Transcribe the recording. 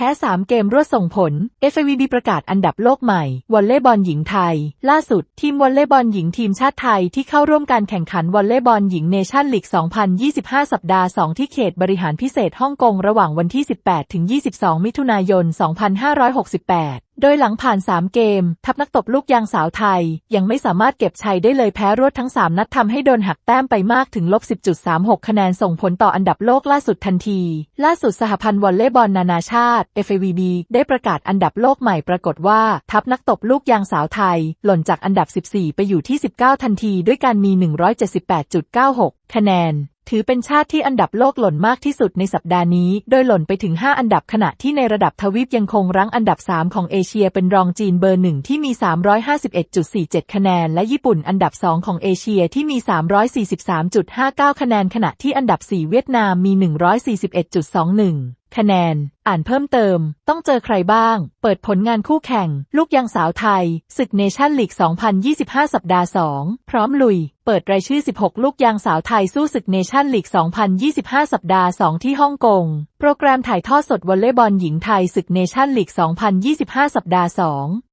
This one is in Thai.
แพ้ 3 เกมรวดส่งผล FIVB ประกาศอันดับโลกใหม่ วอลเลย์บอลหญิงไทย ล่าสุด ทีมวอลเลย์บอลหญิงทีมชาติไทยที่เข้าร่วมการแข่งขันวอลเลย์บอลหญิงเนชั่นลีก 2025 สัปดาห์ 2 ที่เขตบริหารพิเศษฮ่องกงระหว่างวันที่ 18 ถึง 22 มิถุนายน 2568 โดยหลังผ่าน 3 เกม ทัพนักตบลูกยางสาวไทย ยังไม่สามารถเก็บชัยได้เลยแพ้รวดทั้ง 3 นัดทำให้โดนหักแต้มไปมากถึงลบ 10.36 คะแนนส่งผลต่ออันดับโลกล่าสุดทันที ล่าสุดสหพันธ์วอลเลย์บอลนานาชาติ FAVB ได้ประกาศอันดับโลกใหม่ปรากฏว่า ทัพนักตบลูกยางสาวไทย หล่นจากอันดับ 14 ไปอยู่ที่ 19 ทันทีด้วยการมี 178.96 คะแนน ถือเป็นชาติที่อันดับโลกหล่นมากที่สุดในสัปดาห์นี้ โดยหล่นไปถึง 5 อันดับขณะที่ในระดับทวีปยังคงรั้งอันดับ 3 ของเอเชียเป็นรองจีนเบอร์หนึ่งที่มี 351.47 คะแนน และญี่ปุ่นอันดับ 2 ของเอเชียที่มี 343.59 คะแนนขณะที่อันดับ 4 เวียดนามมี 141.21 คะแนน อ่านเพิ่มเติม ต้องเจอใครบ้าง เปิดผลงานคู่แข่ง ลูกยางสาวไทย ศึกเนชั่นลีก 2025 สัปดาห์ 2 พร้อมลุย เปิดรายชื่อ 16 ลูกยางสาวไทยสู้ศึกเนชั่นลีก 2025 สัปดาห์ 2 ที่ฮ่องกง โปรแกรมถ่ายทอดสดวอลเลย์บอลหญิงไทยศึกเนชั่นลีก 2025 สัปดาห์ 2